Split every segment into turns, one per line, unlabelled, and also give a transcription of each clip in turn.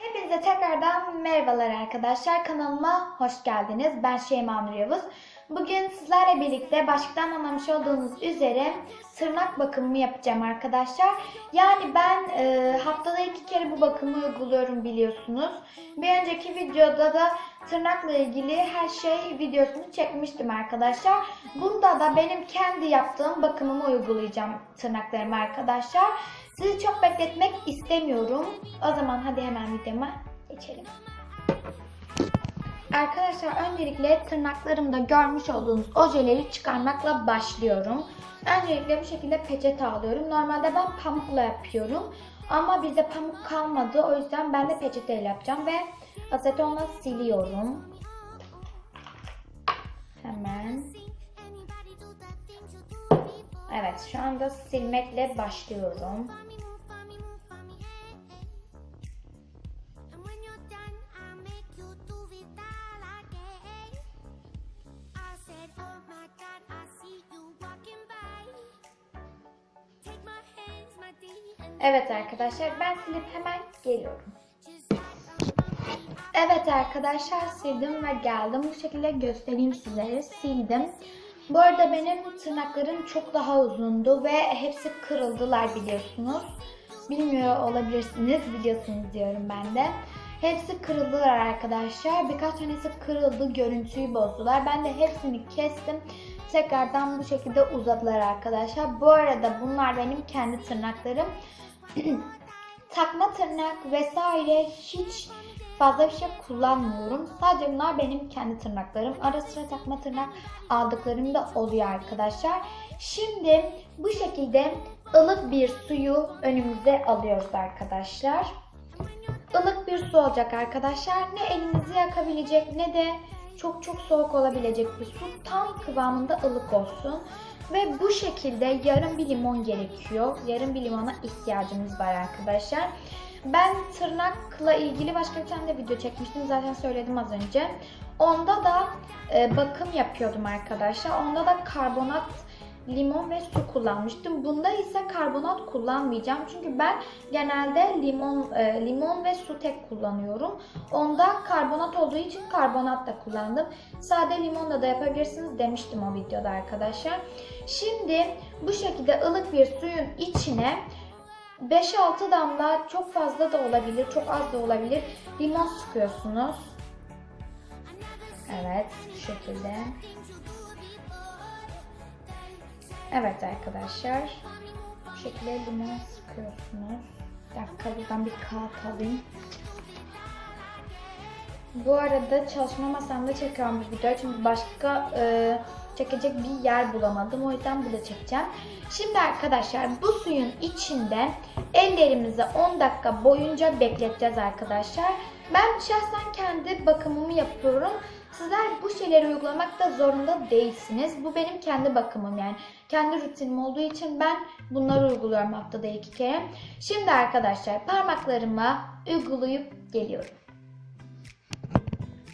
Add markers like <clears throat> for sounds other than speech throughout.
Hepinize tekrardan merhabalar arkadaşlar. Kanalıma hoş geldiniz. Ben Şeyma Nur Yavuz. Bugün sizlerle birlikte başlıktan anlamış olduğunuz üzere tırnak bakımı yapacağım arkadaşlar. Yani ben e, haftada iki kere bu bakımı uyguluyorum biliyorsunuz. Bir önceki videoda da tırnakla ilgili her şey videosunu çekmiştim arkadaşlar. Bunda da benim kendi yaptığım bakımımı uygulayacağım tırnaklarıma arkadaşlar. Sizi çok bekletmek istemiyorum. O zaman hadi hemen videoma geçelim. Arkadaşlar öncelikle tırnaklarımda görmüş olduğunuz ojeleri çıkarmakla başlıyorum. Öncelikle bu şekilde peçete alıyorum. Normalde ben pamukla yapıyorum. Ama bizde pamuk kalmadı. O yüzden ben de peçeteyle yapacağım ve asetonla siliyorum. Hemen. Evet şu anda silmekle başlıyorum. Evet arkadaşlar ben silip hemen geliyorum. Evet arkadaşlar sildim ve geldim. Bu şekilde göstereyim sizlere. Sildim. Bu arada benim tırnaklarım çok daha uzundu ve hepsi kırıldılar biliyorsunuz. Bilmiyor olabilirsiniz. Biliyorsunuz diyorum ben de. Hepsi kırıldılar arkadaşlar. Birkaç tanesi kırıldı. Görüntüyü bozdular. Ben de hepsini kestim. Tekrardan bu şekilde uzadılar arkadaşlar. Bu arada bunlar benim kendi tırnaklarım. <clears throat> takma tırnak vesaire hiç fazla bir şey kullanmıyorum. Sadece bunlar benim kendi tırnaklarım. Ara sıra takma tırnak aldıklarım da oluyor arkadaşlar. Şimdi bu şekilde ılık bir suyu önümüze alıyoruz arkadaşlar. Ilık bir su olacak arkadaşlar. Ne elinizi yakabilecek ne de çok çok soğuk olabilecek bir su. Tam kıvamında ılık olsun. Ve bu şekilde yarım bir limon gerekiyor. Yarım bir limona ihtiyacımız var arkadaşlar. Ben tırnakla ilgili başka bir tane de video çekmiştim. Zaten söyledim az önce. Onda da e, bakım yapıyordum arkadaşlar. Onda da karbonat limon ve su kullanmıştım. Bunda ise karbonat kullanmayacağım. Çünkü ben genelde limon e, limon ve su tek kullanıyorum. Onda karbonat olduğu için karbonat da kullandım. Sade limonla da yapabilirsiniz demiştim o videoda arkadaşlar. Şimdi bu şekilde ılık bir suyun içine 5-6 damla çok fazla da olabilir, çok az da olabilir. Limon sıkıyorsunuz. Evet, bu şekilde. Evet arkadaşlar. Bu şekilde limon sıkıyorsunuz. Bir dakika buradan bir kağıt alayım. Bu arada çalışma masamda çekiyorum bu videoyu çünkü başka e, çekecek bir yer bulamadım. O yüzden burada çekeceğim. Şimdi arkadaşlar bu suyun içinde ellerimizi 10 dakika boyunca bekleteceğiz arkadaşlar. Ben şahsen kendi bakımımı yapıyorum. Sizler bu şeyleri uygulamakta zorunda değilsiniz. Bu benim kendi bakımım yani. Kendi rutinim olduğu için ben bunları uyguluyorum haftada iki kere. Şimdi arkadaşlar parmaklarıma uygulayıp geliyorum.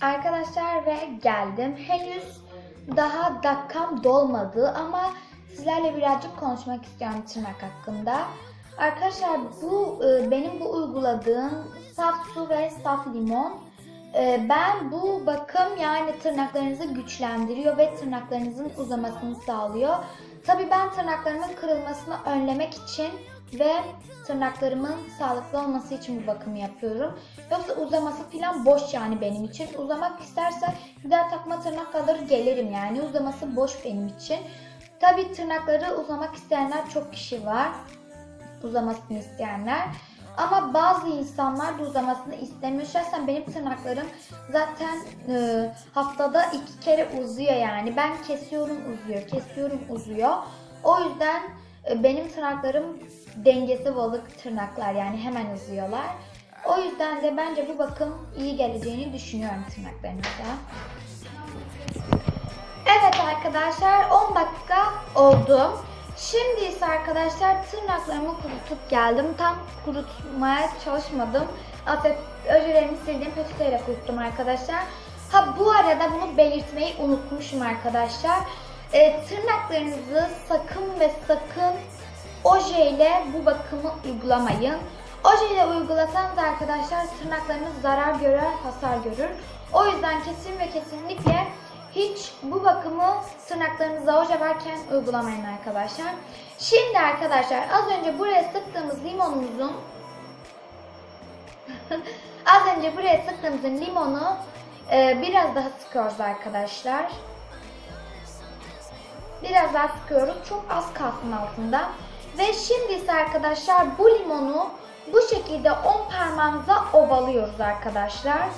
Arkadaşlar ve geldim. Henüz daha dakikam dolmadı ama sizlerle birazcık konuşmak istiyorum tırnak hakkında. Arkadaşlar bu e, benim bu uyguladığım saf su ve saf limon. E, Ben bu bakım yani tırnaklarınızı güçlendiriyor ve tırnaklarınızın uzamasını sağlıyor. Tabii ben tırnaklarımın kırılmasını önlemek için ve tırnaklarımın sağlıklı olması için bu bakımı yapıyorum. Yoksa uzaması falan boş yani benim için. Uzamak isterse gider takma tırnak alır gelirim yani. Uzaması boş benim için. Tabii tırnakları uzamak isteyenler çok kişi var. Uzamasını isteyenler. Ama bazı insanlar da uzamasını istemiyor. Şahsen benim tırnaklarım zaten e, haftada iki kere uzuyor yani. Ben kesiyorum uzuyor, kesiyorum uzuyor. O yüzden e, benim tırnaklarım dengesi balık tırnaklar yani hemen uzuyorlar. O yüzden de bence bu bakım iyi geleceğini düşünüyorum tırnaklarınıza. Evet arkadaşlar 10 dakika oldu. Şimdi ise arkadaşlar tırnaklarımı kurutup geldim. Tam kurutmaya çalışmadım. Aslında öjelerimi sildiğim peçeteyle kuruttum arkadaşlar. Ha bu arada bunu belirtmeyi unutmuşum arkadaşlar. Ee, tırnaklarınızı sakın ve sakın ojeyle bu bakımı uygulamayın. Ojeyle uygulasanız arkadaşlar tırnaklarınız zarar görür, hasar görür. O yüzden kesin ve kesinlikle hiç bu bakımı tırnaklarınıza oje varken uygulamayın arkadaşlar. Şimdi arkadaşlar az önce buraya sıktığımız limonumuzun <laughs> az önce buraya sıktığımızın limonu e, biraz daha sıkıyoruz arkadaşlar. Biraz daha sıkıyoruz. Çok az kalsın altında. Ve şimdi ise arkadaşlar bu limonu bu şekilde 10 parmağımıza ovalıyoruz arkadaşlar.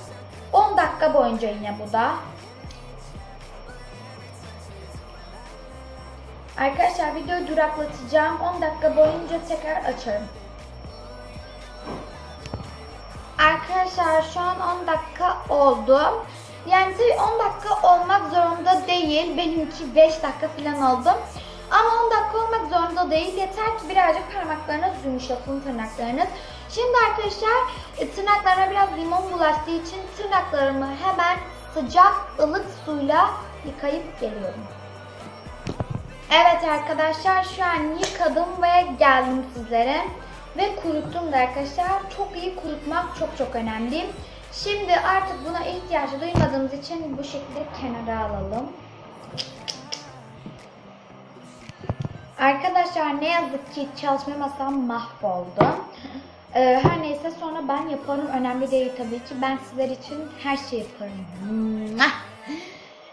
10 dakika boyunca yine bu da. Arkadaşlar videoyu duraklatacağım. 10 dakika boyunca tekrar açarım. Arkadaşlar şu an 10 dakika oldu. Yani tabii 10 dakika olmak zorunda değil. Benimki 5 dakika falan oldu. Ama 10 dakika olmak zorunda değil. Yeter ki birazcık parmaklarınız yumuşasın tırnaklarınız. Şimdi arkadaşlar e, tırnaklarıma biraz limon bulaştığı için tırnaklarımı hemen sıcak ılık suyla yıkayıp geliyorum. Evet arkadaşlar şu an yıkadım ve geldim sizlere. Ve kuruttum da arkadaşlar. Çok iyi kurutmak çok çok önemli. Şimdi artık buna ihtiyaç duymadığımız için bu şekilde kenara alalım. Arkadaşlar ne yazık ki çalışma masam mahvoldu. Ee, her neyse sonra ben yaparım. Önemli değil tabii ki. Ben sizler için her şeyi yaparım.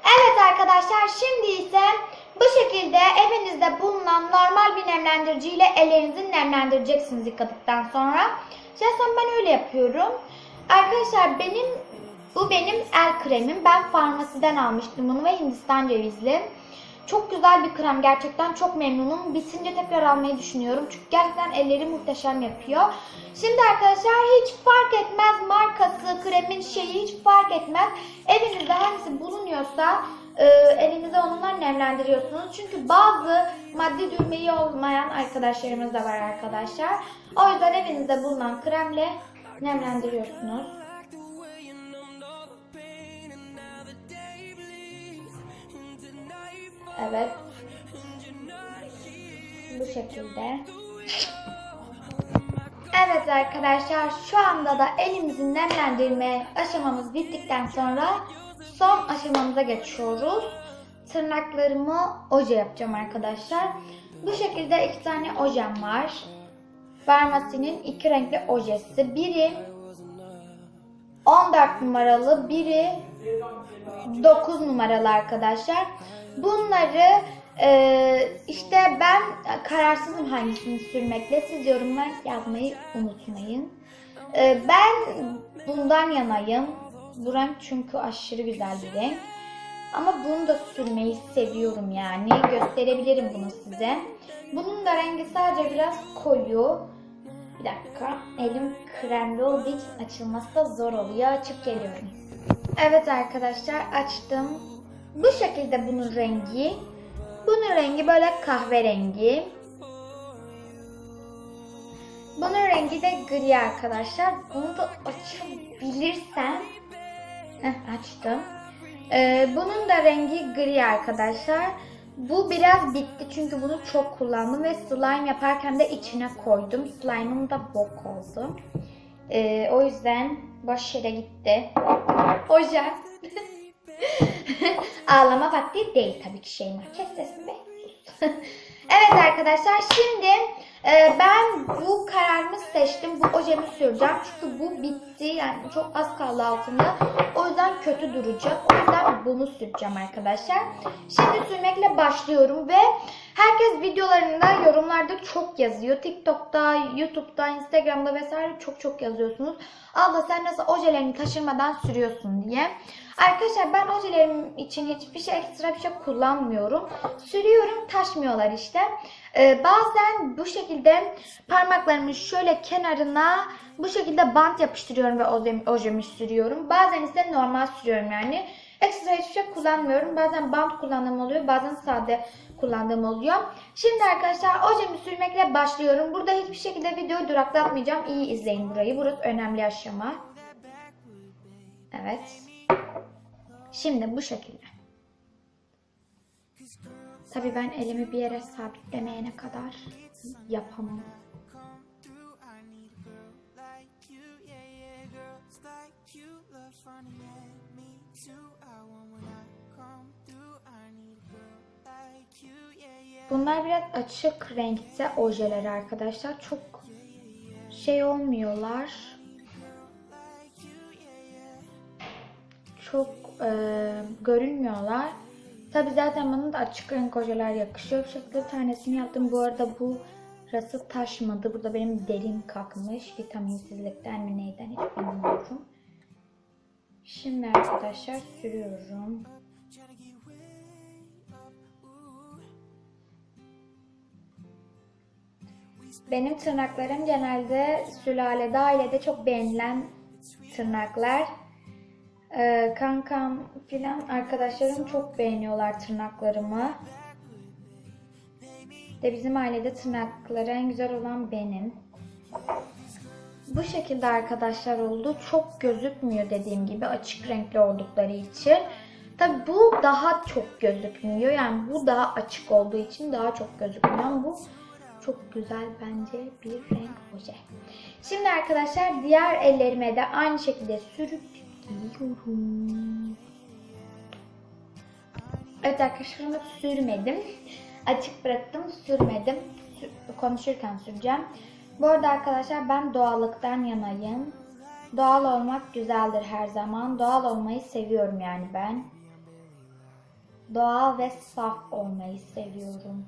Evet arkadaşlar şimdi ise bu şekilde evinizde bulunan normal bir nemlendirici ile ellerinizi nemlendireceksiniz yıkadıktan sonra. Şahsen ben öyle yapıyorum. Arkadaşlar benim bu benim el kremim. Ben farmasiden almıştım bunu ve Hindistan cevizli. Çok güzel bir krem gerçekten çok memnunum. Bitince tekrar almayı düşünüyorum. Çünkü gerçekten elleri muhteşem yapıyor. Şimdi arkadaşlar hiç fark etmez markası, kremin şeyi hiç fark etmez. Evinizde hangisi bulunuyorsa e, elinize onunla nemlendiriyorsunuz. Çünkü bazı maddi düğmeyi olmayan arkadaşlarımız da var arkadaşlar. O yüzden evinizde bulunan kremle nemlendiriyorsunuz. Evet. Bu şekilde. Evet arkadaşlar şu anda da elimizin nemlendirme aşamamız bittikten sonra son aşamamıza geçiyoruz. Tırnaklarımı oje yapacağım arkadaşlar. Bu şekilde iki tane ojem var. Farmasinin iki renkli ojesi. Biri 14 numaralı, biri 9 numaralı arkadaşlar. Bunları e, işte ben kararsızım hangisini sürmekle. Siz yorumlar yazmayı unutmayın. E, ben bundan yanayım. Bu renk çünkü aşırı güzel bir renk. Ama bunu da sürmeyi seviyorum yani. Gösterebilirim bunu size. Bunun da rengi sadece biraz koyu. Bir dakika. Elim kremli olduğu için açılması da zor oluyor. Açıp geliyorum. Evet arkadaşlar açtım. Bu şekilde bunun rengi. Bunun rengi böyle kahverengi. Bunun rengi de gri arkadaşlar. Bunu da açabilirsem. Heh, açtım. Ee, bunun da rengi gri arkadaşlar. Bu biraz bitti çünkü bunu çok kullandım ve slime yaparken de içine koydum. Slime'ım da bok oldu. Ee, o yüzden boş yere gitti. Oje. <laughs> <laughs> Ağlama vakti değil tabii ki Şeyma. Kes sesini be. <laughs> Evet arkadaşlar şimdi e, ben bu kararımı seçtim. Bu ojemi süreceğim. Çünkü bu bitti. Yani çok az kaldı altında. O yüzden kötü duracak. O yüzden bunu süreceğim arkadaşlar. Şimdi sürmekle başlıyorum ve herkes videolarında yorumlarda çok yazıyor. TikTok'ta, YouTube'da, Instagram'da vesaire çok çok yazıyorsunuz. Abla sen nasıl ojelerini taşırmadan sürüyorsun diye. Arkadaşlar ben ojelerim için hiçbir şey ekstra bir şey kullanmıyorum. Sürüyorum taşmıyorlar işte. Ee, bazen bu şekilde parmaklarımın şöyle kenarına bu şekilde bant yapıştırıyorum ve ojemi, ojemi sürüyorum. Bazen ise normal sürüyorum yani. Ekstra hiçbir şey kullanmıyorum. Bazen bant kullandığım oluyor. Bazen sade kullandığım oluyor. Şimdi arkadaşlar ojemi sürmekle başlıyorum. Burada hiçbir şekilde videoyu duraklatmayacağım. İyi izleyin burayı. Burası önemli aşama. Evet. Şimdi bu şekilde. Tabii ben elimi bir yere sabitlemeyene kadar yapamam. Bunlar biraz açık renkte ojeler arkadaşlar. Çok şey olmuyorlar. Çok e, görünmüyorlar. Tabi zaten bana da açık renk ojeler yakışıyor. Bu şekilde tanesini yaptım. Bu arada bu rası taşmadı. Burada benim derim kalkmış. Vitaminsizlikten mi neyden hiç bilmiyorum. Şimdi arkadaşlar sürüyorum. Benim tırnaklarım genelde sülalede, ailede çok beğenilen tırnaklar. Ee, kankam filan arkadaşlarım çok beğeniyorlar tırnaklarımı. De bizim ailede tırnakları en güzel olan benim. Bu şekilde arkadaşlar oldu. Çok gözükmüyor dediğim gibi açık renkli oldukları için. Tabi bu daha çok gözükmüyor. Yani bu daha açık olduğu için daha çok gözükmüyor. Bu çok güzel bence bir renk oje. Şimdi arkadaşlar diğer ellerime de aynı şekilde sürüp geliyorum. Evet arkadaşlar sürmedim. Açık bıraktım, sürmedim. Sür- konuşurken süreceğim. Bu arada arkadaşlar ben doğallıktan yanayım. Doğal olmak güzeldir her zaman. Doğal olmayı seviyorum yani ben. Doğal ve saf olmayı seviyorum.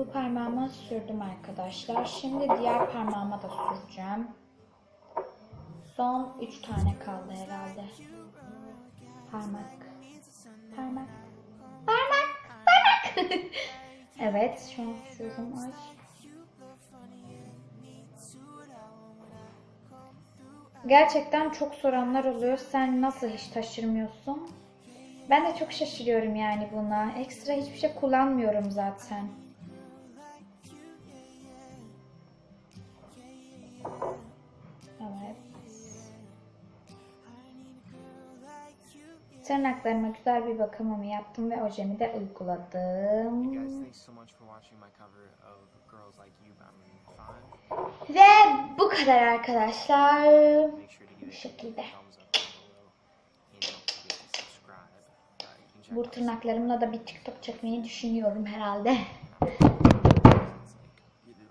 Bu parmağıma sürdüm arkadaşlar. Şimdi diğer parmağıma da süreceğim. Son 3 tane kaldı herhalde. Parmak. Parmak. Parmak. Parmak. <laughs> evet şu an sürüyorum. Ay. Gerçekten çok soranlar oluyor. Sen nasıl hiç taşırmıyorsun? Ben de çok şaşırıyorum yani buna. Ekstra hiçbir şey kullanmıyorum zaten. Tırnaklarıma güzel bir bakımımı yaptım ve ojemi de uyguladım.
Guys, thanks so much for watching my cover of Girls Like You by Maroon 5.
Ve bu kadar arkadaşlar. Bu şekilde.
Uh,
Bu tırnaklarımla da bir TikTok çekmeyi düşünüyorum herhalde.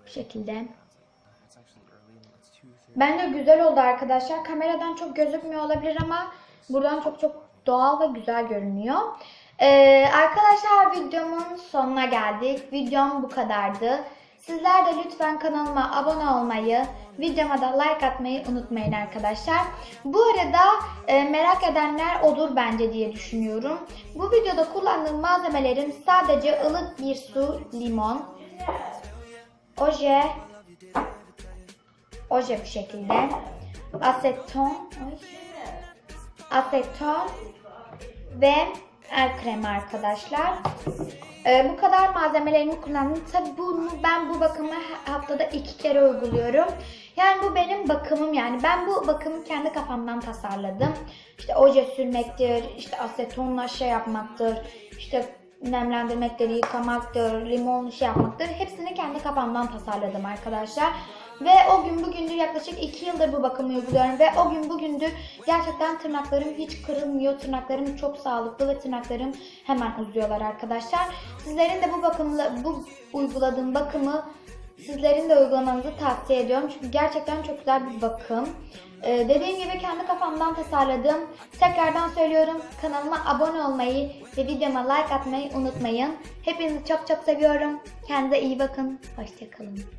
Bu şekilde.
It's actually early and it's 2:30.
Bence güzel oldu arkadaşlar. Kameradan çok gözükmüyor olabilir ama buradan çok çok doğal ve güzel görünüyor. Ee, arkadaşlar videomun sonuna geldik. Videom bu kadardı. Sizler de lütfen kanalıma abone olmayı, videoma da like atmayı unutmayın arkadaşlar. Bu arada e, merak edenler olur bence diye düşünüyorum. Bu videoda kullandığım malzemelerim sadece ılık bir su, limon, oje, oje bu şekilde. Aseton, ay, aseton ve el kremi arkadaşlar. Ee, bu kadar malzemelerimi kullandım. Tabi bunu ben bu bakımı haftada iki kere uyguluyorum. Yani bu benim bakımım yani. Ben bu bakımı kendi kafamdan tasarladım. İşte oje sürmektir, işte asetonla şey yapmaktır, işte nemlendirmektir, yıkamaktır, limon şey yapmaktır. Hepsini kendi kafamdan tasarladım arkadaşlar. Ve o gün bugündür yaklaşık 2 yıldır bu bakımı uyguluyorum ve o gün bugündür gerçekten tırnaklarım hiç kırılmıyor. Tırnaklarım çok sağlıklı ve tırnaklarım hemen uzuyorlar arkadaşlar. Sizlerin de bu bakımla bu uyguladığım bakımı sizlerin de uygulamanızı tavsiye ediyorum. Çünkü gerçekten çok güzel bir bakım. Ee, dediğim gibi kendi kafamdan tasarladım. Tekrardan söylüyorum kanalıma abone olmayı ve videoma like atmayı unutmayın. Hepinizi çok çok seviyorum. Kendinize iyi bakın. Hoşçakalın.